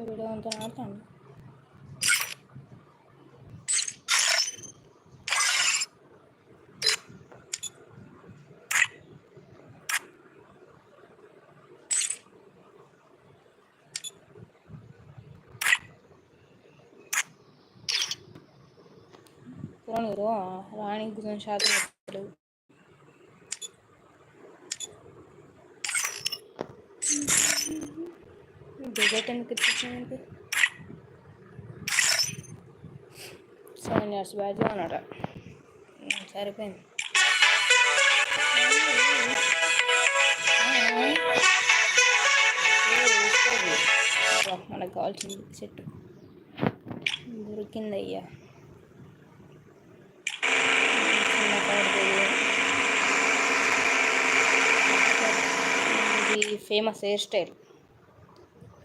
Video అంతా ఆడతాను రాణి గురించి శాతం చికెన్ తెప్పించానండి సెవెన్ ఇయర్స్ బ్యాచ్లో అనమాట సరిపోయింది. మనకు కావాల్సింది చెట్టు. దొరికిందయ్యా ఇది ఫేమస్ హెయిర్ స్టైల్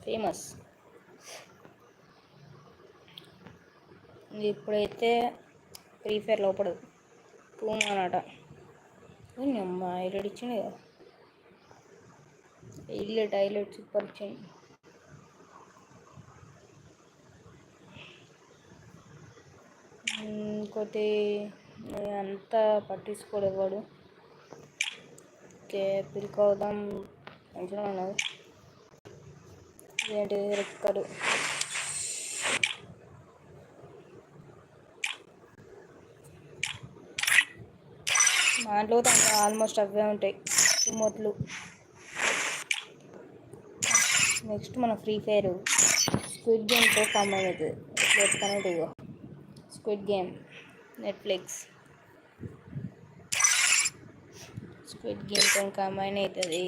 ఫేమస్. ఇప్పుడైతే ఫ్రీ ఫైర్ లోపడదు పూమా అనట అమ్మా హైలైట్ ఇచ్చింది కదా. హైలైట్ హైలైట్ సూపర్ ఇచ్చింది ఇంకోటి అంతా పట్టించుకోడు వాడు. ఓకే పిల్క్ మంచిగా ఉన్నది ఏంటి రెక్కలు? దాంట్లో ఆల్మోస్ట్ అవే ఉంటాయి రిమోట్లు. నెక్స్ట్ మన ఫ్రీ ఫైర్. స్క్విడ్ గేమ్తో కాంబైన్ అవుతుంది ఎట్లా చెప్తానంటే ఇగో. Squid game. నెట్ఫ్లిక్స్. స్క్విడ్ గేమ్తో కాంబైన్ అవుతుంది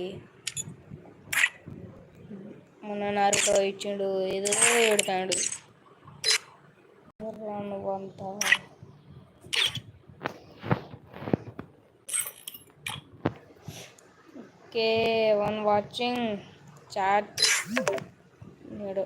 మొన్న నారుతో ఇచ్చిండు ఏదో ఏడుతాడు నువ్వంతా ఓకే వన్ వాచింగ్ చాట్. నేడు.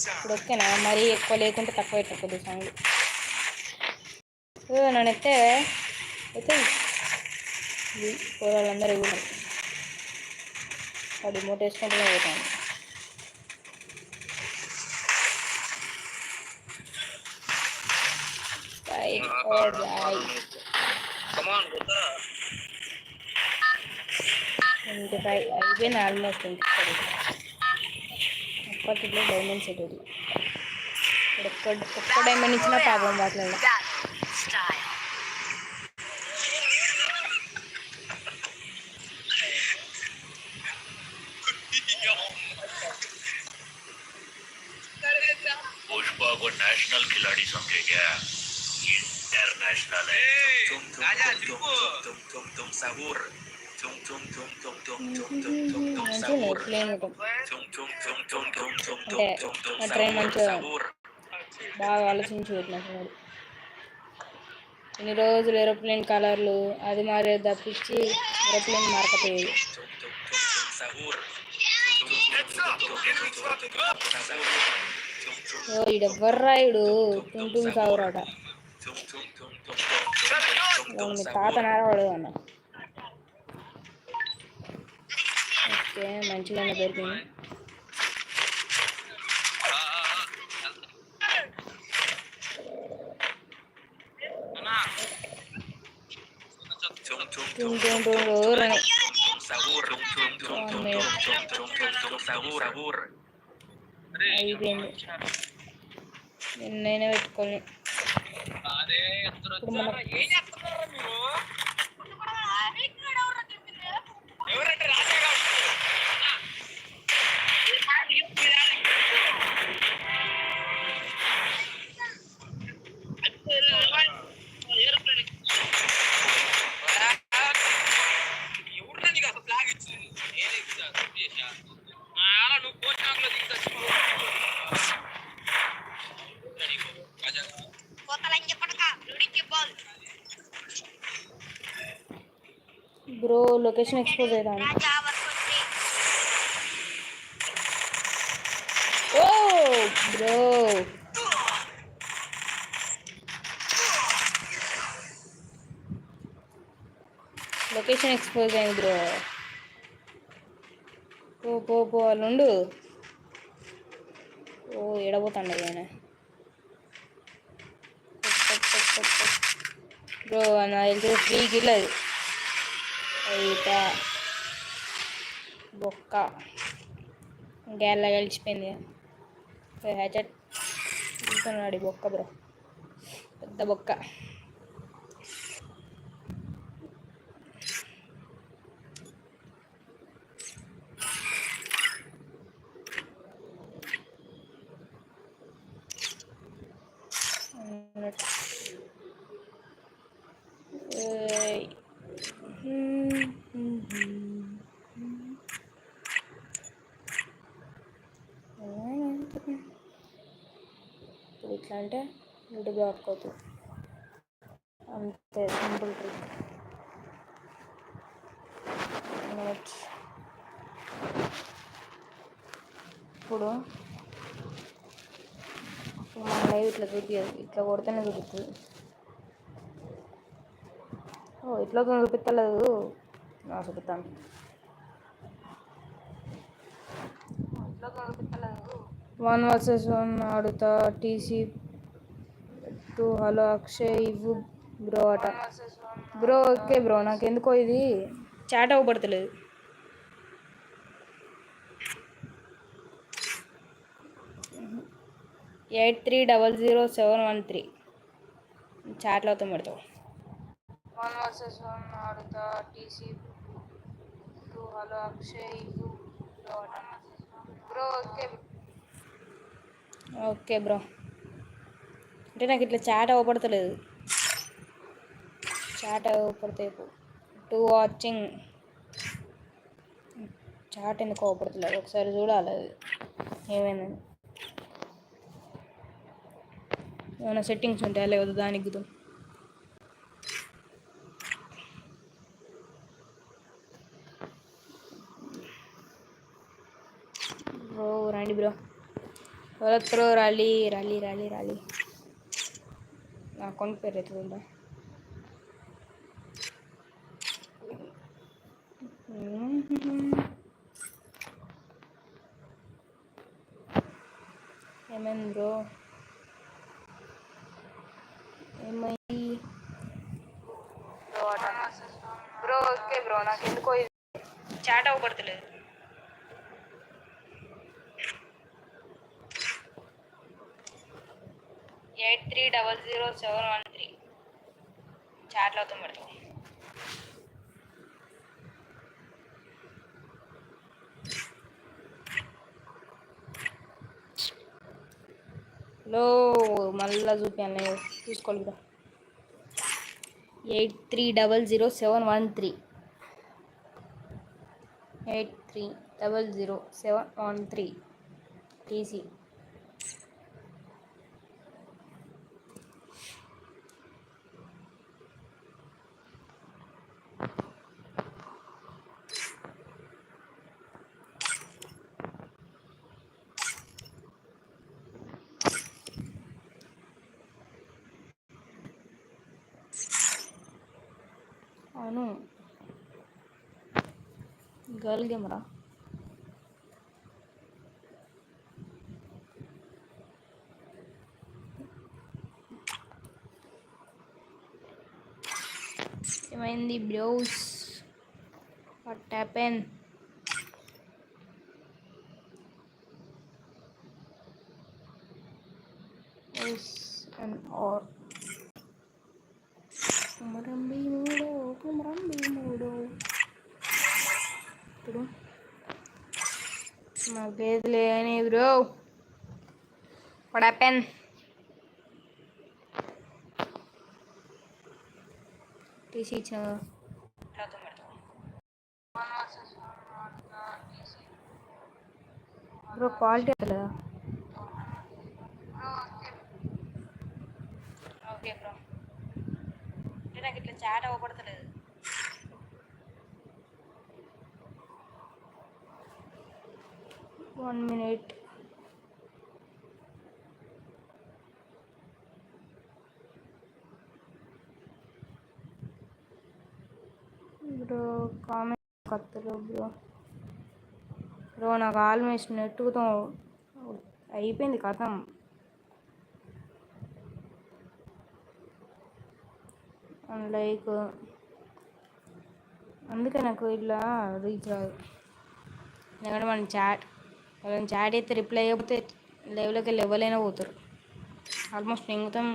ఇప్పుడు ఓకేనా మరీ ఎక్కువ లేకుంటే తక్కువ పెట్టకూడదు సాంగ్ నేనైతే అయితే కూరలందరూ ఇవ్వడం వాడు మూట వేసుకుంటూనే పోతాను ట్వంటీ ఫైవ్ అయిపోయింది ఆల్మోస్ట్ ఇంటికి అప్పట్లో డైమండ్స్ ఇటు ఒక్క ఒక్క డైమండ్ ఇచ్చినా పాపం వాటిలో మంచి లైఫ్ అంటే ట్రైన్ మంచిగా బాగా ఆలోచించి పెట్టినట్టున్నాడు ఇన్ని రోజులు ఏరోప్లేన్ కలర్లు అది మారే తప్పించి ఏరోప్లేన్ మారకపోయేది ఓ ఇడెవ్వర్రాయుడు తుంటుంది సాగురాట తాత నారవాడు అన్నా. ఓకే మంచిగానే దొరికింది అయిపోయింది. నిన్నైనా పెట్టుకోవాలి లొకేషన్ ఎక్స్పోజ్ అవుతాను ఓ బ్రో. లొకేషన్ ఎక్స్పోజ్ అయింది బ్రో. పో పో పో వాళ్ళు ఉండు. ఓ ఎడబోతాండ ఆయన. బ్రో నా తెలిసి ఫ్రీ కిల్ అది బొక్క ఇంకెలా గెలిచిపోయింది. హ్యాచట్ ఇంటున్నాడు బొక్క బ్రో. పెద్ద బొక్క ఏయ్. ఇప్పుడు ఇట్లా అంటే ఇంటి బ్లాక్ అవుతుంది. అంతే సింపుల్ ట్రిక్. ఇప్పుడు ఇప్పుడు మన లైవ్ ఇట్లా చూపించదు ఇట్లా కొడితేనే చూపిస్తుంది ఓ ఇట్లా చూపిస్తలేదు నా చూపిస్తాను వన్ వర్సెస్ వన్ ఆడుతా టీసీ టూ హలో అక్షయ్ ఇవ్వు బ్రో అట. బ్రో ఓకే బ్రో నాకు ఎందుకో ఇది. Chat అవ్వబడతలేదు. Eight three double zero seven one three. చాట్లో అవుతాం పెడతావు. వన్ వర్సెస్ వన్ ఆడుతా TC two hello Akshay bro okay. Okay bro. అంటే నాకు ఇట్లా చాట్ అవ్వబడతలేదు చాట్ అవ్వబడితే టూ వాచింగ్ చాట్ ఎందుకు అవ్వబడతలేదు ఒకసారి చూడాలి అది. ఏమైందని ఏమైనా సెట్టింగ్స్ ఉంటాయా లేదు దానికి గుర్తు? బ్రో రండి బ్రో ఎవరొత్తరో రాలి రాలి రాలి రాలి i'm going to eight three double zero seven one three. చాట్లో అవుతాం పెడతాం లో మళ్ళా చూపాను చూసుకోవాలి కూడా. Eight three double zero seven one three. Eight three double zero seven one three. TC అవును గర్ల్ గేమరా ఏమైంది bros what happens and are What happened? Teacher. Bro quality அதில் ఓకే బ్రో అంటే నాకు ఇట్లా చాట్ అవ్వబడతలేదు వన్ మినిట్ బ్రో కామెంట్ కత్తలు bro. Bro నాకు almost నెట్టుకుతో అయిపోయింది కథం. లైక్ అందుకే నాకు ఇలా రీచ్ రాదు. ఎందుకంటే మనం చాట్ వాళ్ళని చాట్ అయితే రిప్లై అయిపోతే లైవ్లోకి లెవెలైనా పోతారు. ఆల్మోస్ట్ మింగుతాం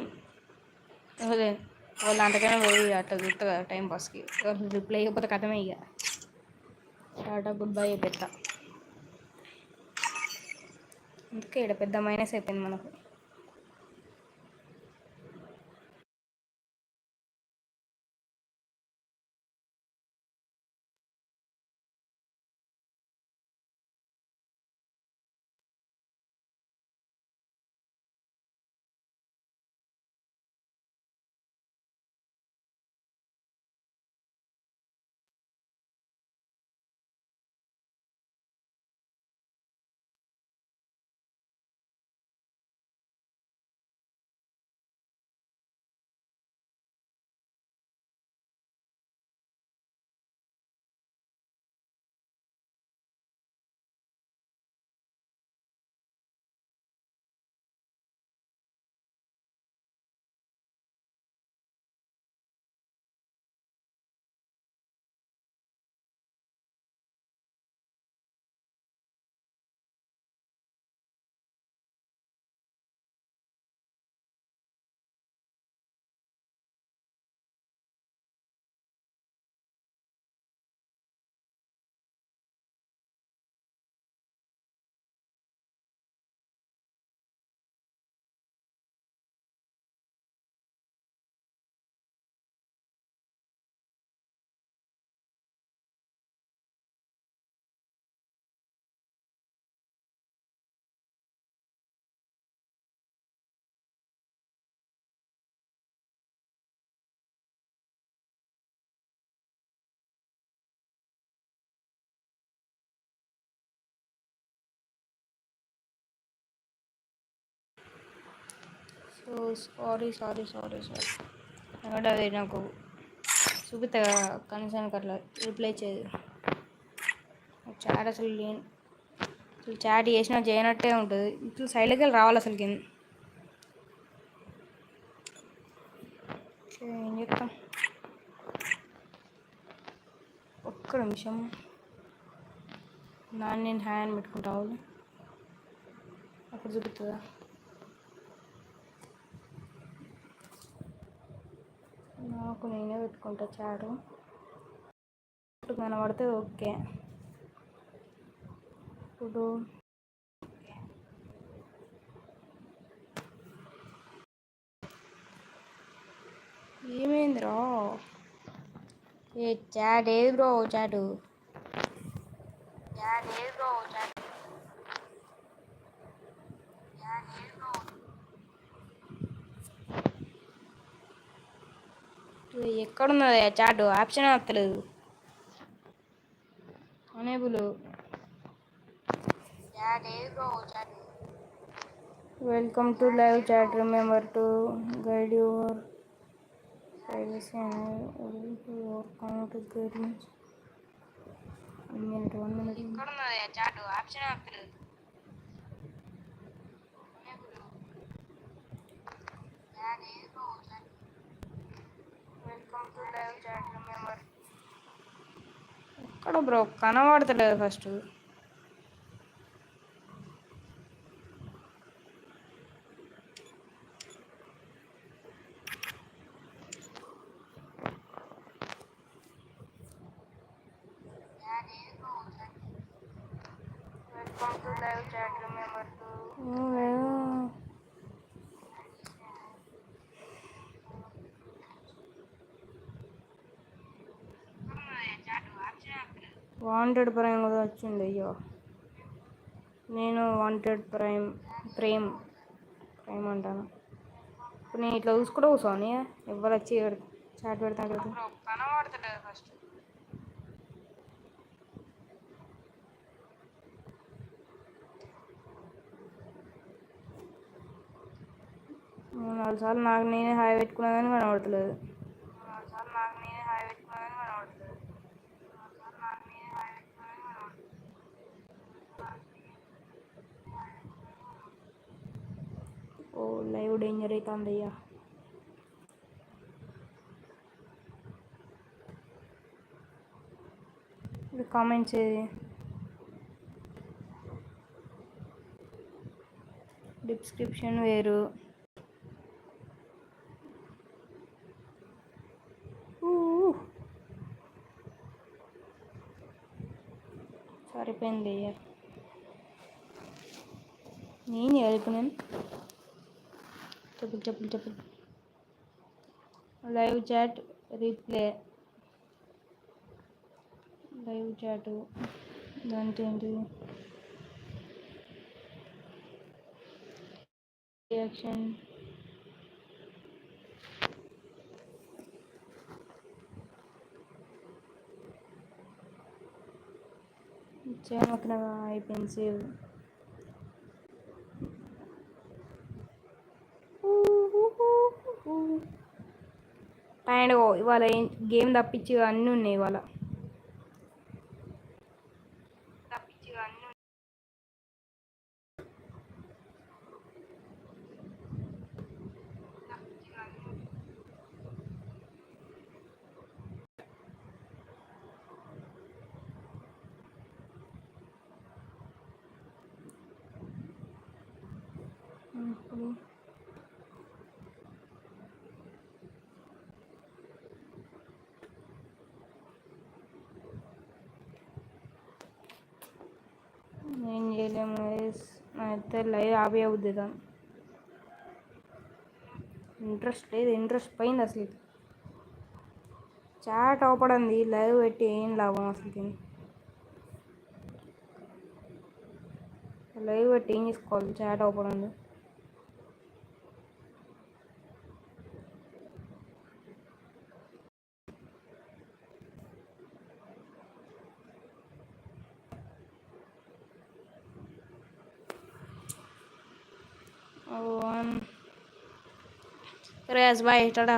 ఇవ్వలేదు వాళ్ళు అంతకైనా పోయి అట్లా చూస్తా టైం పాస్కి. రిప్లై అయిపోతే కథమే ఇక. టాటా గుడ్ బై పెద్ద అందుకే ఇక్కడ పెద్ద మైనస్ అయిపోయింది మనకు. So sorry sorry sorry sorry. ఎందుకంటే అది నాకు చూపితే కనీసం అట్లా రిప్లై చేయదు. చాట్ అసలు లేని అసలు చాట్ చేసినా చేయనట్టే ఉంటుంది. ఇట్లా సైడ్కి వెళ్ళి రావాలి అసలు కింద ఏం చెప్తాం ఒక్క నిమిషం. నాన్న నేను హ్యాండ్ పెట్టుకుంటావు అప్పుడు చూపుతుందా నాకు నేనే పెట్టుకుంటా చాడు. కనబడితే ఓకే. ఇప్పుడు ఏమైందిరా? ఏ చాడు ఏది బ్రో చాడు చాట్ ఏది బ్రో చాట్ ఎక్కడున్నది ఆ చాటు ఆప్షన్ వస్తలేదు unable welcome to live chat remember to guide your privacy your count guidelines one minute one minute ఎక్కడున్నది ఆ చాటు ఆప్షన్ వస్తలేదు welcome to live chat remember ఎక్కడ బ్రో కనబడతలేదు first welcome to live chat wanted prime కూడా వచ్చింది అయ్యో. నేను wanted prime Prem Prem అంటాను. ఇప్పుడు నేను ఇట్లా చూసుకుంటూ కూర్చోని ఎవరు వచ్చి చాట్ పెడతాను కనబడతలేదు ఫస్ట్ నాలుగు సార్లు నాకు నేనే హాయ్ పెట్టుకున్నా కానీ కనబడతలేదు. లైవ్ డేంజర్ అవుతుంది అయ్యా ఇది కామెంట్స్ డిస్క్రిప్షన్ వేరు. సరిపోయింది అయ్యా నేను చదువుకున్నాను చెప్పు చెప్పు చెప్పు live chat replay live chat దాంట్లో ఏంటి రియాక్షన్ చేయమక్కడ అయిపోయింది సేవ్ అండ్ ఇవాళ ఏం గేమ్ తప్పించి అన్నీ ఉన్నాయి ఇవాళ తప్పించి అన్నీ ఇప్పుడు ఏం చేయలేము guys. అయితే లైవ్ ఆపే అవుద్దాం ఇంట్రెస్ట్ లేదు ఇంట్రెస్ట్ పోయింది అసలు. చాట్ అవపడింది లైవ్ పెట్టి ఏం లాభం అసలు లైవ్ పెట్టి ఏం చేసుకోవాలి? Chat అవపడింది আসবাই tata